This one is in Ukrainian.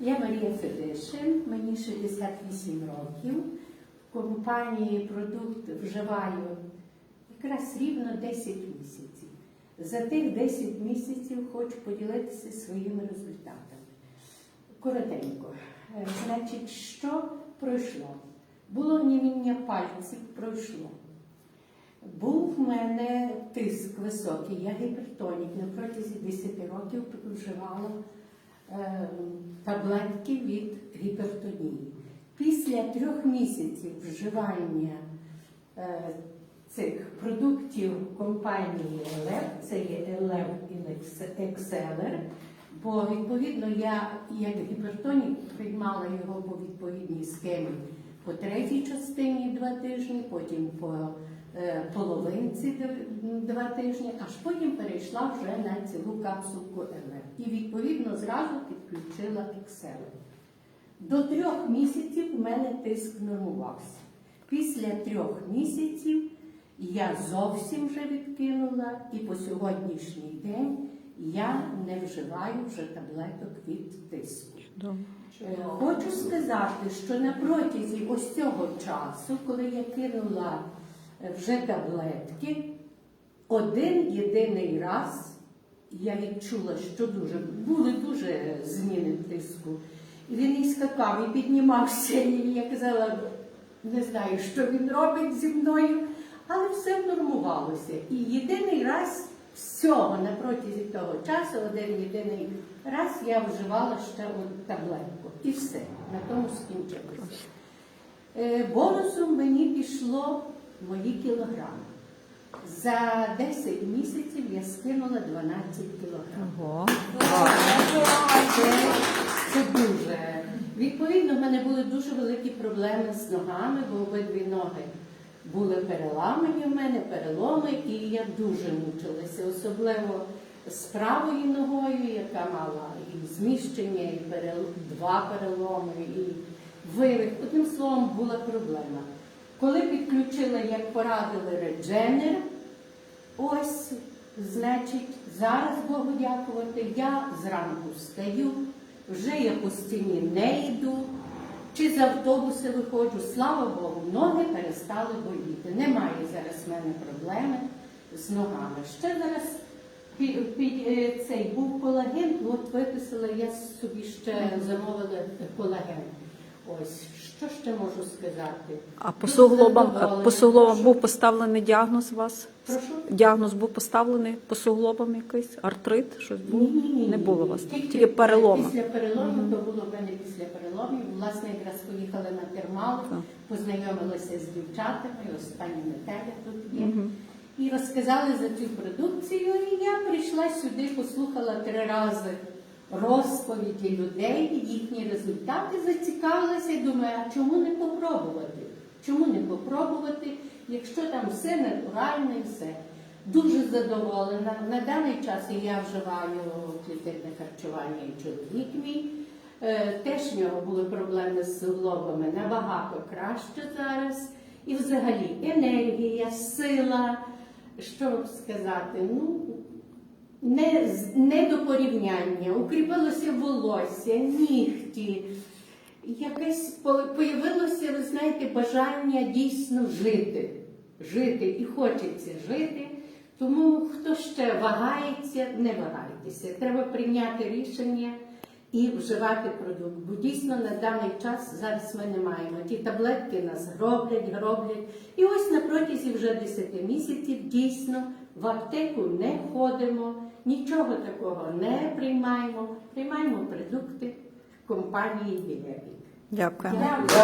Я Марія Федишин, мені 68 років. Компанії продукт вживаю якраз рівно 10 місяців. За тих 10 місяців хочу поділитися своїми результатами. Коротенько. Е, Значить, що пройшло? Було німіння пальців, пройшло. Був в мене тиск високий, я гіпертонік. На протязі 10 років вживала таблетки від гіпертонії. Після трьох місяців вживання е, цих продуктів компанії ЕЛЕВ, це є ЕЛЕВ і Екселер, бо відповідно я як гіпертонік приймала його по відповідній схемі по третій частині два тижні, потім по е, половинці два тижні, аж потім перейшла вже на цілу капсулку ЕЛЕВ. І відповідно зразу підключила Excel. До трьох місяців в мене тиск нормувався. Після трьох місяців я зовсім вже відкинула, і по сьогоднішній день я не вживаю вже таблеток від тиску. Е, Хочу сказати, що на протязі ось цього часу, коли я кинула е, вже таблетки, один єдиний раз я відчула, що дуже були дуже зміни тиску. І він і скакав, і піднімався, і я казала, не знаю, що він робить зі мною, але все внормувалося. І єдиний раз всього на протязі того часу, один єдиний раз я вживала ще одну таблетку. І все, на тому скінчилося. Е, Бонусом мені пішло мої кілограми. За 10 місяців я скинула 12 кілограмів. Ого. Це, це дуже. Відповідно, в мене були дуже великі проблеми з ногами, бо обидві ноги були переламані в мене, переломи, і я дуже мучилася, особливо з правою ногою, яка мала і зміщення, і перел... два переломи, і вивих. Одним словом, була проблема. Коли підключила, як порадили, редженер, Ось, значить, зараз Богу дякувати, я зранку встаю, вже я по стіні не йду, чи з автобуса виходжу, слава Богу, ноги перестали боліти. Немає зараз в мене проблеми з ногами. Ще зараз пі- пі- е, цей був колаген, от виписала, я собі ще замовила колаген. Ось, що ще можу сказати? А по суглобам, по суглобам був поставлений діагноз у вас? Прошу? Діагноз був поставлений по суглобам якийсь? Артрит? Щось було? Ні, ні, ні, Не було у вас? Тільки переломи. Після перелому, то було в мене після переломів. Власне, якраз поїхали на термал, Так. познайомилися з дівчатами, ось пані Наталя тут є. І розказали за цю продукцію. І я прийшла сюди, послухала три рази розповіді людей, їхні результати, зацікавилася і думаю, а чому не попробувати? Чому не попробувати, якщо там все натуральне і все. Дуже задоволена. На даний час я вживаю клітинне харчування і чоловік мій. Е, Теж в нього були проблеми з суглобами набагато краще зараз. І взагалі енергія, сила, що сказати, ну не, не до порівняння. Укріпилося волосся, нігті. Якесь появилося, ви знаєте, бажання дійсно жити. Жити і хочеться жити. Тому хто ще вагається, не вагайтеся. Треба прийняти рішення і вживати продукт. Бо дійсно на даний час зараз ми не маємо. Ті таблетки нас гроблять, гроблять. І ось на протязі вже 10 місяців дійсно в аптеку не ходимо, нічого такого не приймаємо. Приймаємо продукти компанії Білевік. Дякую. Дякую.